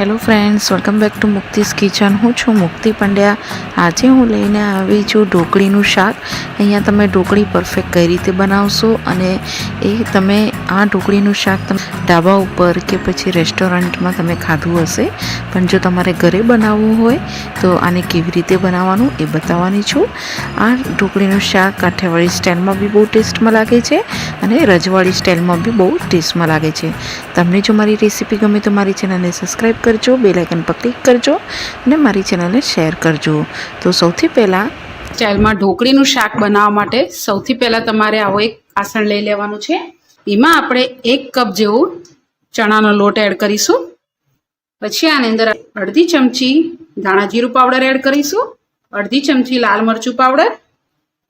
Hello friends, welcome back to Mukti's kitchen. હું છું મુક્તિ પંડ્યા. આજે હું લઈને આવી છું ઢોકળીનું શાક. અહીંયા તમે ઢોકળી પરફેક્ટ કઈ રીતે બનાવશો અને એ તમે આ ઢોકળીનું શાક તમે ઢાબા ઉપર કે પછી રેસ્ટોરન્ટમાં તમે ખાધું હશે. પણ જો તમારે ઘરે બનાવવું હોય, તો આને કેવી રીતે બનાવવાનું એ બતાવવાની છું. આ ઢોકળીનું શાક કાઠિયાવાડી સ્ટાઇલમાં બી બહુ ટેસ્ટમાં લાગે છે અને રજવાડી સ્ટાઇલમાં બી બહુ ટેસ્ટમાં લાગે છે. તમને જો મારી રેસીપી ગમે તો મારી ચેનલને સબસ્ક્રાઈબ કરજો, બે લાઇકન પર ક્લિક કરજો અને મારી ચેનલને શેર કરજો. તો સૌથી પહેલાં સ્ટાઇલમાં ઢોકળીનું શાક બનાવવા માટે સૌથી પહેલાં તમારે આવો એક આસણ લઈ લેવાનું છે. એમાં આપણે એક કપ જેવું ચણાનો લોટ એડ કરીશું. પછી આની અંદર અડધી ચમચી ધાણા જીરું પાવડર એડ કરીશું. અડધી ચમચી લાલ મરચું પાવડર.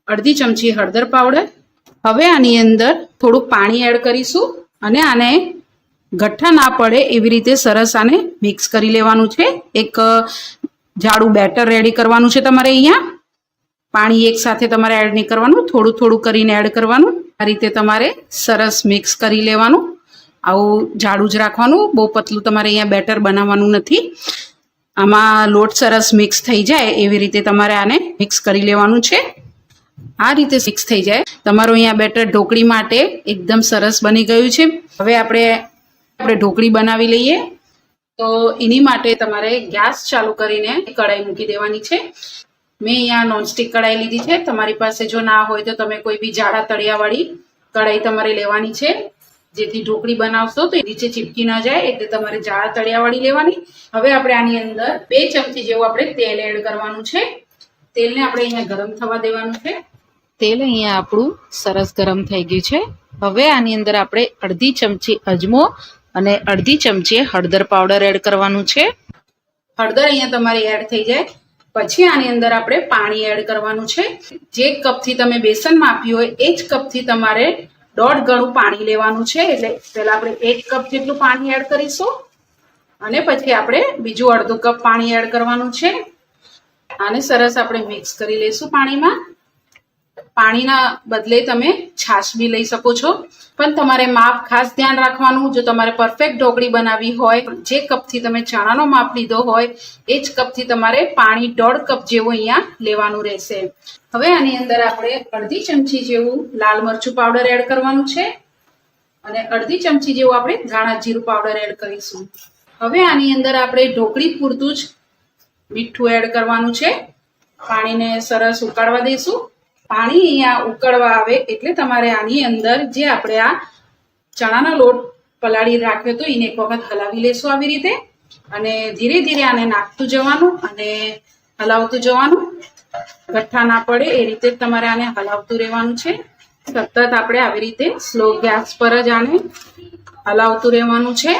અડધી ચમચી હળદર પાવડર. હવે આની અંદર થોડું પાણી એડ કરીશું અને આને ગઠ્ઠા ના પડે એવી રીતે સરસ આને મિક્સ કરી લેવાનું છે. એક જાડું બેટર રેડી કરવાનું છે તમારે અહીંયા. પાણી એક સાથે તમારે એડ નહીં કરવાનું, થોડું થોડું કરીને એડ કરવાનું. આ રીતે તમારે સરસ મિક્સ કરી લેવાનું. આવું જાડું જ રાખવાનું. બહુ પતલું તમારે અહીંયા બેટર બનાવવાનું નથી. આમાં લોટ સરસ મિક્સ થઈ જાય એવી રીતે તમારે આને મિક્સ કરી લેવાનું છે. આ રીતે મિક્સ થઈ જાય. તમારું અહીંયા બેટર ઢોકળી માટે એકદમ સરસ બની ગયું છે. હવે આપણે આપણે ઢોકળી બનાવી લઈએ. તો એની માટે તમારે ગેસ ચાલુ કરીને કઢાઈ મૂકી દેવાની છે. મેં અહીંયા નોનસ્ટિક કઢાઈ લીધી છે. તમારી પાસે જો ના હોય તો તમે કોઈ બી જાડા તળિયાવાળી કઢાઈ તમારે લેવાની છે. જેથી ઢોકળી બનાવશો તો નીચે ચીપકી ન જાય, એટલે તમારે જાડા તળિયાવાળી લેવાની. હવે આપણે આની અંદર બે ચમચી જેવું આપણે તેલ એડ કરવાનું છે. તેલને આપણે અહીંયા ગરમ થવા દેવાનું છે. તેલ અહીંયા આપણું સરસ ગરમ થઈ ગયું છે. હવે આની અંદર આપણે અડધી ચમચી અજમો અને અડધી ચમચી હળદર પાવડર એડ કરવાનું છે. હળદર અહીંયા તમારી એડ થઈ જાય. પછી આની અંદર આપણે પાણી એડ કરવાનું છે. જે કપથી તમે બેસન માપ્યું હોય, એ જ કપથી તમારે દોઢ ગણું પાણી લેવાનું છે. એટલે પહેલા આપણે એક કપ જેટલું પાણી એડ કરીશું. અને પછી આપણે બીજું અડધું કપ પાણી એડ કરવાનું છે. આને સરસ આપણે મિક્સ કરી લઈશું પાણીમાં. પાણીના બદલે તમે છાશ બી લઈ શકો છો. પણ તમારે માપ ખાસ ધ્યાન રાખવાનું, જો તમારે પરફેક્ટ ઢોકળી બનાવવી હોય, જે કપથી તમે ચણાનો માપ લીધો હોય, એ જ કપથી તમારે પાણી દોઢ કપ જેવું અહીંયા લેવાનું રહેશે. હવે આની અંદર આપણે અડધી ચમચી જેવું લાલ મરચું પાવડર એડ કરવાનું છે. અને અડધી ચમચી જેવું આપણે ધાણા જીરું પાવડર એડ કરીશું. હવે આની અંદર આપણે ઢોકળી પૂરતું જ મીઠું એડ કરવાનું છે. પાણીને સરસ ઉકાળવા દઈશું. પાણી અહીંયા ઉકળવા આવે એટલે તમારે આની અંદર જે આપણે આ ચણાનો લોટ પલાળી રાખ્યો હતો એને એક વખત હલાવી લેશું આવી રીતે. અને ધીરે ધીરે આને નાખતું જવાનું અને હલાવતું જવાનું. ગઠ્ઠા ના પડે એ રીતે તમારે આને હલાવતું રહેવાનું છે. સતત આપણે આવી રીતે સ્લો ગેસ પર જ આને હલાવતું રહેવાનું છે.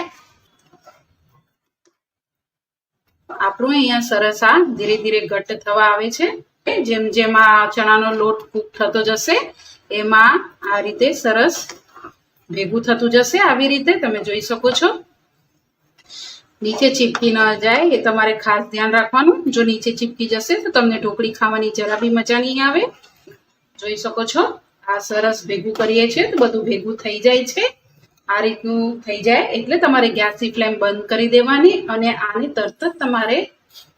આપણું અહીંયા સરસ આ ધીરે ધીરે ઘટ્ટ થવા આવે છે. જેમ જેમ આ ચણાનો લોટ કૂક થતો જશે, એમાં આ રીતે સરસ ભેગું થતું જશે. આવી રીતે તમે જોઈ શકો છો. નીચે ચીપકી ન જાય, એ તમારે ખાસ ધ્યાન રાખવાનું. જો નીચે ચીપકી જશે, તો તમને ઢોકળી ખાવાની જરા બી મજા નહીં આવે. જોઈ શકો છો, આ સરસ ભેગું કરીએ છીએ, તો બધું ભેગું થઈ જાય છે. આ રીતનું થઈ જાય, એટલે તમારે ગેસની ફ્લેમ બંધ કરી દેવાની અને આને તરત જ તમારે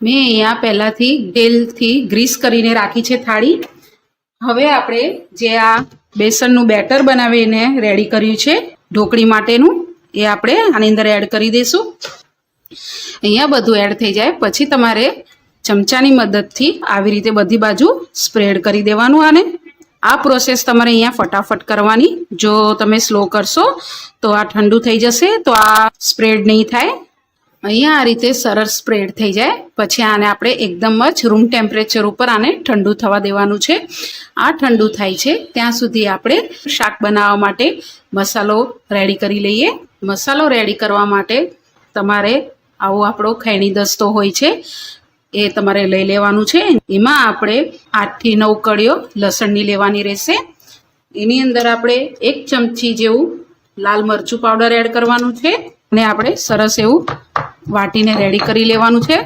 મેં અહીંયા પહેલાથી તેલથી ગ્રીસ કરીને રાખી છે થાળી. હવે આપણે જે આ બેસનનું બેટર બનાવીને રેડી કર્યું છે, ઢોકળી માટેનું, એ આપણે આની અંદર એડ કરી દઈશું. અહીંયા બધું એડ થઈ જાય, પછી તમારે ચમચાની મદદથી આવી રીતે બધી બાજુ સ્પ્રેડ કરી દેવાનું આને. આ પ્રોસેસ તમારે અહીંયા ફટાફટ કરવાની. જો તમે સ્લો કરશો, તો આ ઠંડુ થઈ જશે, તો આ સ્પ્રેડ નહીં થાય. અહીંયા આ રીતે સરસ સ્પ્રેડ થઈ જાય. પછી આને આપણે એકદમ જ રૂમ ટેમ્પરેચર ઉપર આને ઠંડુ થવા દેવાનું છે. આ ઠંડુ થાય છે. ત્યાં સુધી આપણે શાક બનાવવા માટે મસાલો રેડી કરી લઈએ. મસાલો રેડી કરવા માટે તમારે આવો આપણો ખૈણી દસ્તો હોય છે એ તમારે લઈ લેવાનું છે. એમાં આપણે આઠથી નવ કળીઓ લસણની લેવાની રહેશે. એની અંદર આપણે એક ચમચી જેવું લાલ મરચું પાવડર એડ કરવાનું છે. અને આપણે સરસ એવું વાટીને રેડી કરી લેવાનું છે.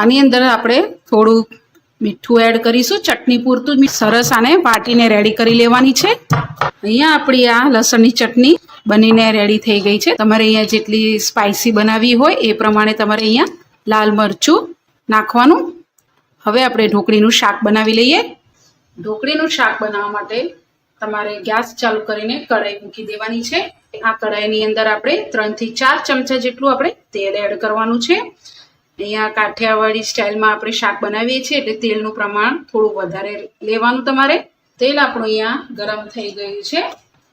આની અંદર આપણે થોડું મીઠું એડ કરીશું. ચટણી પૂરતું સરસ આને વાટીને રેડી કરી લેવાની છે. અહીંયા આપણી આ લસણની ચટણી બનીને રેડી થઈ ગઈ છે. તમારે અહીંયા જેટલી સ્પાઇસી બનાવવી હોય એ પ્રમાણે તમારે અહીંયા લાલ મરચું નાખવાનું. હવે આપણે ઢોકળીનું શાક બનાવી લઈએ. ઢોકળીનું શાક બનાવવા માટે તમારે ગેસ ચાલુ કરીને કઢાઈ મૂકી દેવાની છે. આ કઢાઈની અંદર આપણે ત્રણથી ચાર ચમચા જેટલું આપણે તેલ એડ કરવાનું છે. અહીંયા કાઠિયાવાડી સ્ટાઇલમાં આપણે શાક બનાવીએ છીએ એટલે તેલનું પ્રમાણ થોડું વધારે લેવાનું તમારે. તેલ આપણું અહીંયા ગરમ થઈ ગયું છે.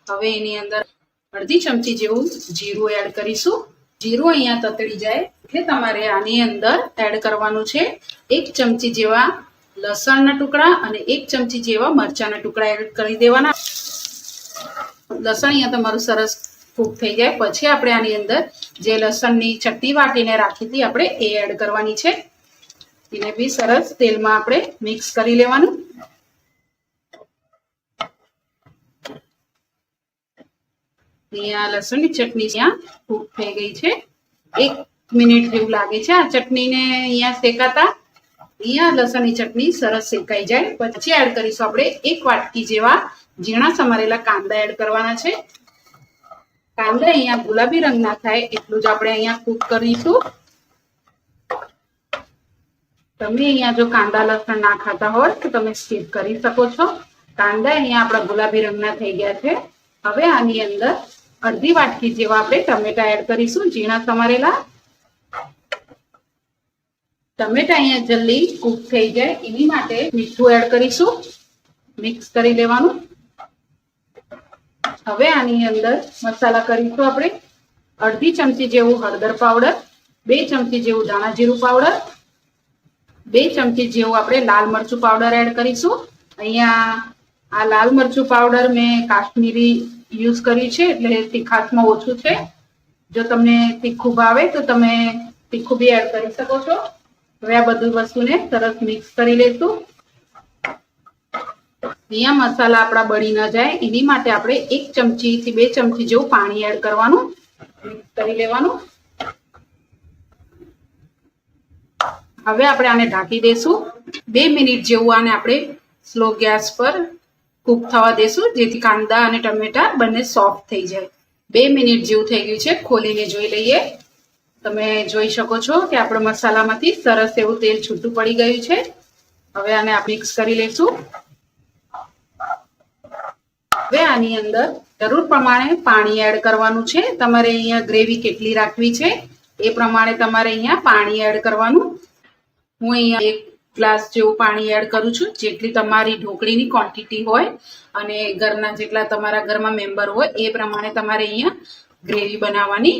હવે એની અંદર અડધી ચમચી જેવું જીરું એડ કરીશું. જીરું અહીંયા તતડી જાય એટલે તમારે આની અંદર એડ કરવાનું છે. એક ચમચી જેવા લસણના ટુકડા અને એક ચમચી જેવા મરચાંના ટુકડા એડ કરી દેવાના. લસણ અહીંયા તમારું સરસ કૂક થઈ જાય. પછી આપણે આની અંદર જે લસણની ચટણી વાટીને રાખી હતી આપણે એ એડ કરવાની છે. એને બી સરસ તેલમાં આપણે મિક્સ કરી લેવાનું. અહીંયા લસણની ચટણી ત્યાં કૂક થઈ ગઈ છે. એક મિનિટ જેવું લાગે છે આ ચટણીને અહીંયા શેકાતા. અહીંયા લસણની ચટણી સરસ શેકાઈ જાય. પછી એડ કરીશું આપણે એક વાટકી જેવા ઝીણા સમારેલા કાંદા એડ કરવાના છે. કાંદા અહીંયા ગુલાબી રંગના થાય, એટલું જ આપણે અહીંયા કૂક કરીશું. તમે અહીંયા જો કાંદા લસણ ના ખાતા હોય, તો તમે સ્કીપ કરી શકો છો. કાંદા અહીંયા આપણા ગુલાબી રંગના થઈ ગયા છે. હવે આની અંદર અડધી વાટકી જેવા આપણે ટમેટા એડ કરીશું, ઝીણા સમારેલા. ટમેટા અહીંયા જલ્દી કૂક થઈ જાય. એની માટે મીઠું એડ કરીશું. મિક્સ કરી લેવાનું. હવે આની અંદર મસાલા કરીશું આપણે. અડધી ચમચી જેવું હળદર પાવડર, બે ચમચી જેવું ધાણા જીરું પાવડર, બે ચમચી જેવું આપણે લાલ મરચું પાવડર એડ કરીશું. અહીંયા આ લાલ મરચું પાવડર મેં કાશ્મીરી યુઝ કર્યું છે, એટલે તીખાસમાં ઓછું છે. જો તમને તીખું ભાવે તો તમે તીખું બી એડ કરી શકો છો. હવે આ બધું વસ્તુને સરસ મિક્સ કરી લઈશું અહીંયા મસાલા આપણા બળી ન જાય. એની માટે આપણે એક ચમચી થી બે ચમચી જેવું પાણી એડ કરવાનું કરી લેવાનું. હવે આપણે આને ઢાંકી દઈશું. બે મિનિટ જેવું આને આપણે સ્લો ગેસ પર કૂક થવા દેશું જેથી કાંદા અને ટમેટા બંને સોફ્ટ થઈ જાય. બે મિનિટ જેવું થઈ ગયું છે, ખોલીને જોઈ લઈએ. તમે જોઈ શકો છો કે આપણા મસાલામાંથી સરસ એવું તેલ છૂટું પડી ગયું છે. હવે આને આપણે મિક્સ કરી લઈશું. હવે આની અંદર જરૂર પ્રમાણે પાણી એડ કરવાનું છે. તમારે અહીંયા ગ્રેવી કેટલી રાખવી છે એ પ્રમાણે તમારે અહીંયા પાણી એડ કરવાનું. હું અહીંયા એક ગ્લાસ જેવું પાણી એડ કરું છું, જેટલી તમારી ઢોકળીની ક્વોન્ટિટી હોય અને ઘરના જેટલા તમારા ઘરમાં મેમ્બર હોય એ પ્રમાણે તમારે અહીંયા ગ્રેવી બનાવવાની.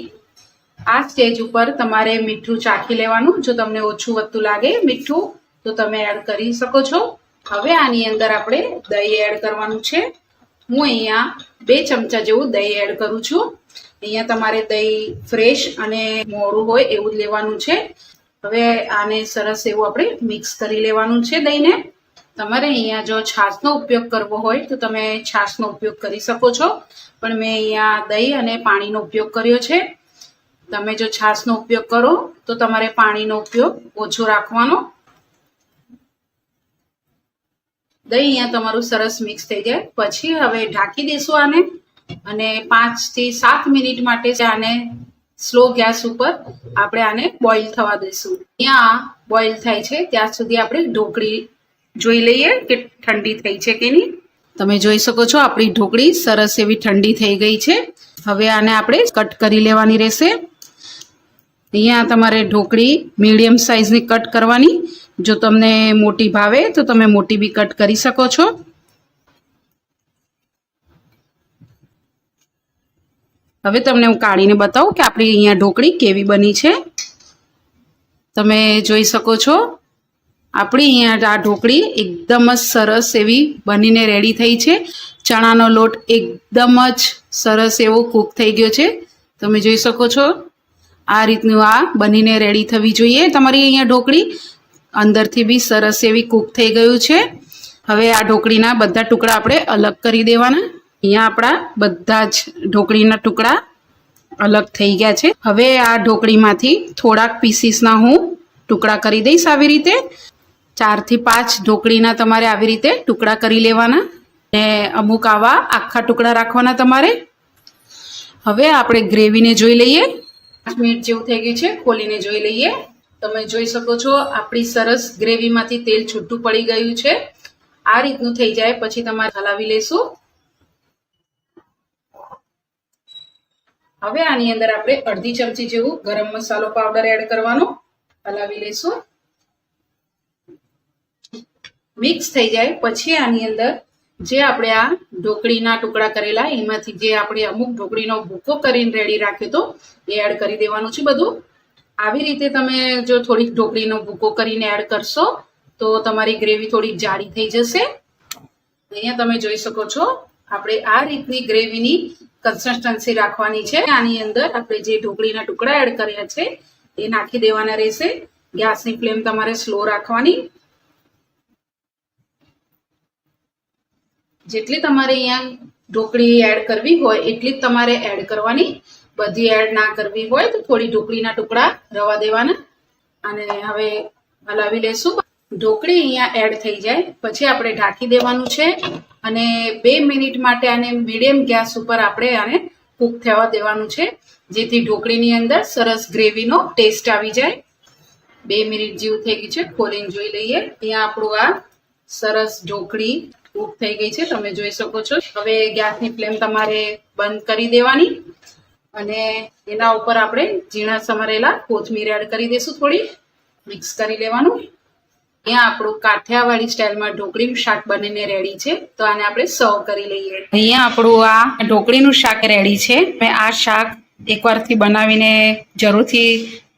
આ સ્ટેજ ઉપર તમારે મીઠું ચાખી લેવાનું. જો તમને ઓછું વધતું લાગે મીઠું, તો તમે એડ કરી શકો છો. હવે આની અંદર આપણે દહીં એડ કરવાનું છે. હું અહીંયા બે ચમચા જેવું દહીં એડ કરું છું. અહીંયા તમારે દહીં ફ્રેશ અને મોડું હોય એવું જ લેવાનું છે. હવે આને સરસ એવું આપણે મિક્સ કરી લેવાનું છે દહીંને. તમારે અહીંયા જો છાશનો ઉપયોગ કરવો હોય તો તમે છાશનો ઉપયોગ કરી શકો છો. પણ મેં અહીંયા દહીં અને પાણીનો ઉપયોગ કર્યો છે. તમે જો છાશનો ઉપયોગ કરો તો તમારે પાણીનો ઉપયોગ ઓછો રાખવાનો. દહીં અહીંયા તમારું સરસ મિક્સ થઈ જાય. પછી હવે ઢાંકી દઈશું આને અને પાંચથી સાત મિનિટ માટે આને સ્લો ગેસ ઉપર આપણે આને બોઇલ થવા દઈશું. અહીંયા બોઇલ થાય છે, ત્યાં સુધી આપણે ઢોકળી જોઈ લઈએ કે ઠંડી થઈ છે કે નહીં. તમે જોઈ શકો છો આપણી ઢોકળી સરસ એવી ઠંડી થઈ ગઈ છે. હવે આને આપણે કટ કરી લેવાની રહેશે. અહીંયા તમારે ઢોકળી મીડિયમ સાઇઝની કટ કરવાની. જો તમને મોટી ભાવે તો તમે મોટી બી કટ કરી શકો છો. હવે તમને હું કાઢીને બતાવું કે આપણી અહીંયા ઢોકળી કેવી બની છે. તમે જોઈ શકો છો, આપણી અહીંયા આ ઢોકળી એકદમ જ સરસ એવી બનીને રેડી થઈ છે. ચણાનો લોટ એકદમ જ સરસ એવો કૂક થઈ ગયો છે. તમે જોઈ શકો છો, આ રીતનું આ બનીને રેડી થવી જોઈએ. તમારી અહીંયા ઢોકળી અંદરથી બી સરસ એવી કૂક થઈ ગયું છે. હવે આ ઢોકળીના બધા ટુકડા આપણે અલગ કરી દેવાના. અહીંયા આપણા બધા જ ઢોકળીના ટુકડા અલગ થઈ ગયા છે. હવે આ ઢોકળીમાંથી થોડાક પીસીસના હું ટુકડા કરી દઈશ આવી રીતે. ચારથી પાંચ ઢોકળીના તમારે આવી રીતે ટુકડા કરી લેવાના. ને અમુક આવા આખા ટુકડા રાખવાના તમારે. હવે આપણે ગ્રેવીને જોઈ લઈએ. પાંચ મિનિટ જેવું થઈ ગયું છે, ખોલીને જોઈ લઈએ. તમે જોઈ શકો છો, આપણી સરસ ગ્રેવીમાંથી તેલ છૂટું પડી ગયું છે. આ રીતનું થઈ જાય, પછી તમારે હલાવી લેશું. હવે આની અંદર આપણે અડધી ચમચી જેવું ગરમ મસાલો પાવડર એડ કરવાનો, હલાવી લેશું. મિક્સ થઈ જાય, પછી આની અંદર જે આપણે આ ઢોકળીના ટુકડા કરેલા, એમાંથી જે આપણે અમુક ઢોકળીનો ભૂકો કરીને રેડી રાખ્યો હતો એ એડ કરી દેવાનું છે બધું. આવી રીતે તમે જો થોડીક ઢોકળીનો ભૂકો કરીને એડ કરશો, તો તમારી ગ્રેવી થોડીક જાડી થઈ જશે. અહીંયા તમે જોઈ શકો છો, આપણે આ રીતની ગ્રેવીની કન્સિસ્ટન્સી રાખવાની છે. આની અંદર આપણે જે ઢોકળીના ટુકડા એડ કર્યા છે, એ નાખી દેવાના રહેશે. ગેસની ફ્લેમ તમારે સ્લો રાખવાની. જેટલી તમારે અહીંયા ઢોકળી એડ કરવી હોય, એટલી જ તમારે એડ કરવાની. બધી એડ ના કરવી હોય તો થોડી ઢોકળીના ટુકડા રવા દેવાના. અને હવે હલાવી લેશું. ઢોકળી અહીંયા એડ થઈ જાય. પછી આપણે ઢાંકી દેવાનું છે. અને બે મિનિટ માટે આને મીડિયમ ગેસ ઉપર આપણે આને કૂક થવા દેવાનું છે. જેથી ઢોકળીની અંદર સરસ ગ્રેવીનો ટેસ્ટ આવી જાય. બે મિનિટ જેવું થઈ ગયું છે. ખોલીને જોઈ લઈએ. અહીંયા આપણું આ સરસ ઢોકળી કૂક થઈ ગઈ છે. તમે જોઈ શકો છો. હવે ગેસની ફ્લેમ તમારે બંધ કરી દેવાની. અને એના ઉપર આપણે ઝીણા સમારેલા કોથમીર એડ કરી દઈશું થોડી. મિક્સ કરી લેવાનું. અહીંયા આપણું કાઠિયાવાડી સ્ટાઇલમાં ઢોકળીનું શાક બનીને રેડી છે. તો આને આપણે સર્વ કરી લઈએ. અહીંયા આપણું આ ઢોકળીનું શાક રેડી છે. મેં આ શાક એકવારથી બનાવીને જરૂરથી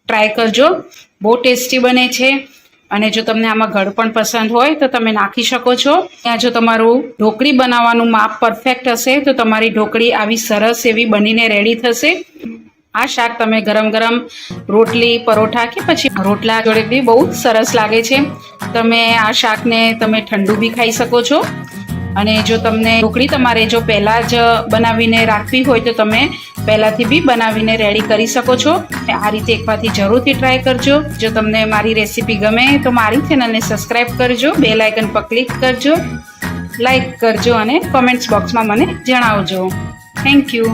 ટ્રાય કરજો. બહુ ટેસ્ટી બને છે. અને જો તમને આમાં ગળપણ પસંદ હોય તો તમે નાખી શકો છો. ત્યાં જો તમારું ઢોકળી બનાવવાનું માપ પરફેક્ટ હશે, તો તમારી ઢોકળી આવી સરસ એવી બનીને રેડી થશે. આ શાક તમે ગરમ ગરમ રોટલી, પરોઠા કે પછી રોટલા જોડે બી બહુ સરસ લાગે છે. તમે આ શાકને તમે ઠંડુ બી ખાઈ શકો છો. અને જો તમને ઢોકળી તમારે જો પહેલાં જ બનાવીને રાખવી હોય તો તમે પહેલાંથી બી બનાવીને રેડી કરી શકો છો અને આ રીતે એકવારથી જરૂરથી ટ્રાય કરજો. જો તમને મારી રેસીપી ગમે તો મારી ચેનલને સબસ્ક્રાઈબ કરજો બે લાઇકન પર ક્લિક કરજો લાઈક કરજો અને કોમેન્ટ્સ બોક્સમાં મને જણાવજો. Thank you